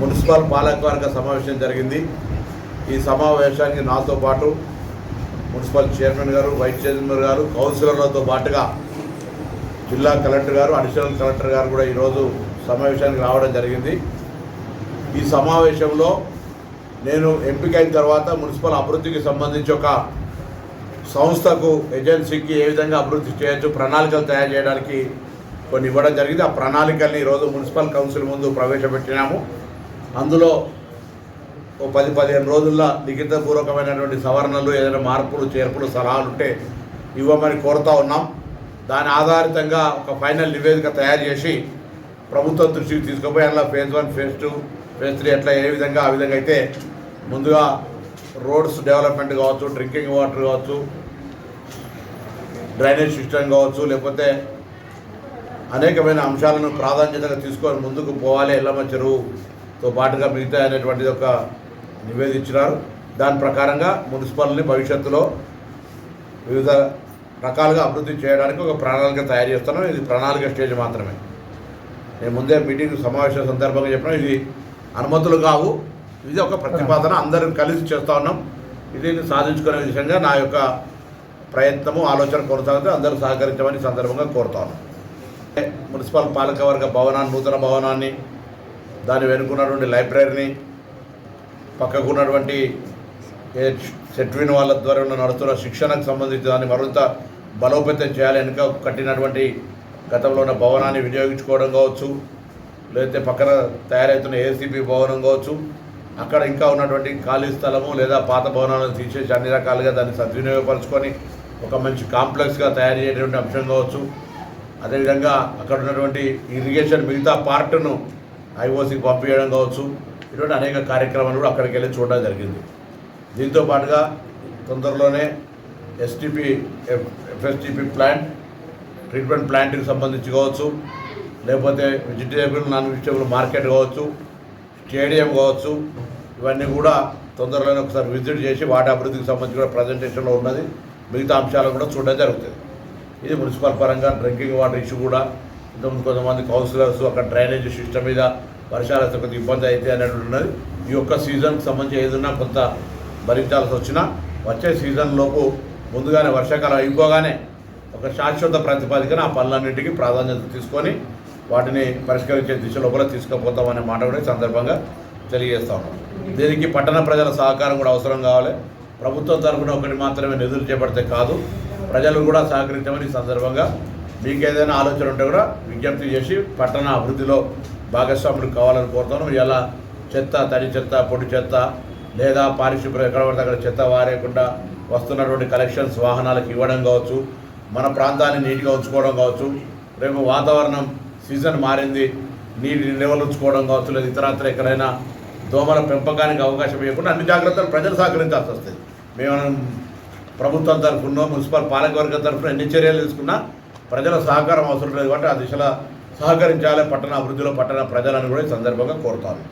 Municipal పాలకవర్గ సమావేశం జరిగింది. ఈ సమావేశానికి నాతో పాటు మున్సిపల్ చైర్మన్ గారు వైస్ చైర్మన్ గారు కౌన్సిలర్లతో పాటుగా జిల్లా కలెక్టర్ గారు అడిషనల్ కలెక్టర్ గారు కూడా ఈరోజు సమావేశానికి రావడం జరిగింది. ఈ సమావేశంలో నేను ఎంపికైన తర్వాత మున్సిపల్ అభివృద్ధికి సంబంధించి ఒక సంస్థకు ఏజెన్సీకి ఏ విధంగా అభివృద్ధి చేయొచ్చు ప్రణాళికలు తయారు చేయడానికి కొన్ని ఇవ్వడం జరిగింది. ఆ ప్రణాళికల్ని ఈరోజు మున్సిపల్ కౌన్సిల్ ముందు ప్రవేశపెట్టినాము. అందులో ఓ పది పదిహేను రోజుల్లో లిఖితపూర్వకమైనటువంటి సవరణలు ఏదైనా మార్పులు చేర్పులు సలహాలు ఉంటే ఇవ్వమని కోరుతా ఉన్నాం. దాని ఆధారితంగా ఒక ఫైనల్ నివేదిక తయారు చేసి ప్రభుత్వం దృష్టికి తీసుకుపోయి అందులో phase one phase two phase three ఎట్లా ఏ విధంగా ఆ విధంగా అయితే ముందుగా రోడ్స్ డెవలప్మెంట్ కావచ్చు డ్రింకింగ్ వాటర్ కావచ్చు డ్రైనేజ్ సిస్టమ్ కావచ్చు లేకపోతే అనేకమైన అంశాలను ప్రాధాన్యతగా తీసుకొని ముందుకు పోవాలి. ఎల్లమ్మ తో పాటుగా మిగతా అనేటువంటిది ఒక నివేదించినారు. దాని ప్రకారంగా మున్సిపల్ని భవిష్యత్తులో వివిధ రకాలుగా అభివృద్ధి చేయడానికి ఒక ప్రణాళిక తయారు చేస్తున్నాం. ఇది ప్రణాళిక స్టేజ్ మాత్రమే. నేను ముందే మీటింగ్ సమావేశం సందర్భంగా చెప్పినా ఇది అనుమతులు కావు. ఇది ఒక ప్రతిపాదన. అందరం కలిసి చేస్తూ ఉన్నాం. ఇది సాధించుకునే విషయంగా నా యొక్క ప్రయత్నము ఆలోచన కొనసాగుతూ అందరూ సహకరించమని సందర్భంగా కోరుతా ఉన్నాం. మున్సిపల్ పాలకవర్గ భవనాన్ని నూతన భవనాన్ని దాని వెనుకున్నటువంటి లైబ్రరీని పక్కకు ఉన్నటువంటి సెట్విన్ వాళ్ళ ద్వారా నడుస్తున్న శిక్షణకు సంబంధించి దాన్ని మరింత బలోపేతం చేయాలి వెనుక కట్టినటువంటి గతంలో ఉన్న భవనాన్ని వినియోగించుకోవడం కావచ్చు లేకపోతే పక్కన తయారవుతున్న ఏసీబీ భవనం కావచ్చు అక్కడ ఇంకా ఉన్నటువంటి ఖాళీ స్థలము లేదా పాత భవనాలను తీసేసి అన్ని రకాలుగా దాన్ని సద్వినియోగపరచుకొని ఒక మంచి కాంప్లెక్స్గా తయారు చేయటువంటి అంశం కావచ్చు. అదేవిధంగా అక్కడ ఉన్నటువంటి ఇరిగేషన్ మిగతా పార్ట్ను ఐఓసీకి పంపించడం కావచ్చు ఇటువంటి అనేక కార్యక్రమాలు కూడా అక్కడికి వెళ్ళి చూడడం జరిగింది. దీంతో పాటుగా తొందరలోనే ఎస్టీపీ ఎఫ్ఎస్టీపీ ప్లాంట్ ట్రీట్మెంట్ ప్లాంట్కి సంబంధించి కావచ్చు లేకపోతే వెజిటేబుల్ నాన్ వెజిటేబుల్ మార్కెట్ కావచ్చు స్టేడియం కావచ్చు ఇవన్నీ కూడా తొందరలోనే ఒకసారి విజిట్ చేసి వాటి అభివృద్ధికి సంబంధించి కూడా ప్రజెంటేషన్లో ఉన్నది. మిగతా అంశాలు కూడా చూడడం జరుగుతుంది. ఇది మున్సిపల్ పరంగా డ్రింకింగ్ వాటర్ ఇష్యూ కూడా కొంతమంది కౌన్సిలర్స్ అక్కడ డ్రైనేజ్ సిస్టమ్ మీద వర్షాలు వస్తే కొద్దిగా ఇబ్బంది అయితే అనేది ఉన్నది. ఈ యొక్క సీజన్కి సంబంధించి ఏదైనా కొంత భరించాల్సి వచ్చినా వచ్చే సీజన్లోపు ముందుగానే వర్షాకాలం అయిపోగానే ఒక శాశ్వత ప్రాతిపదికన ఆ పనులన్నింటికి ప్రాధాన్యత తీసుకొని వాటిని పరిష్కరించే దిశలో కూడా తీసుకుపోతామనే మాట కూడా సందర్భంగా తెలియజేస్తా ఉన్నాం. దీనికి పట్టణ ప్రజల సహకారం కూడా అవసరం కావాలి. ప్రభుత్వం తరఫున ఒకటి మాత్రమే నిధులు చేపడితే కాదు. ప్రజలు కూడా సహకరించమని సందర్భంగా మీకు ఏదైనా ఆలోచన ఉంటే కూడా విజ్ఞప్తి చేసి పట్టణ అభివృద్ధిలో భాగస్వాములు కావాలని కోరుతాను ఇలా చెత్త తడి చెత్త పొడి చెత్త లేదా పారిశుభ్రం ఎక్కడ పడితే అక్కడ చెత్త వారేయకుండా వస్తున్నటువంటి కలెక్షన్స్ వాహనాలకు ఇవ్వడం కావచ్చు మన ప్రాంతాన్ని నీట్గా ఉంచుకోవడం కావచ్చు రేపు వాతావరణం సీజన్ మారింది నీటి నిల్వలు ఉంచుకోవడం కావచ్చు లేదా ఇతరత్ర ఎక్కడైనా దోమల పెంపకానికి అవకాశం ఇవ్వకుండా అన్ని జాగ్రత్తలు ప్రజలు సహకరించాల్సి వస్తుంది. మేము ప్రభుత్వం తరఫున మున్సిపల్ పాలకవర్గం తరఫున ఎన్ని చర్యలు తీసుకున్నా ప్రజల సహకారం అవసరం లేదు కాబట్టి ఆ దిశలో సహకరించాలి పట్టణ అభివృద్ధిలో పట్టణ ప్రజలను కూడా ఈ సందర్భంగా కోరుతాను.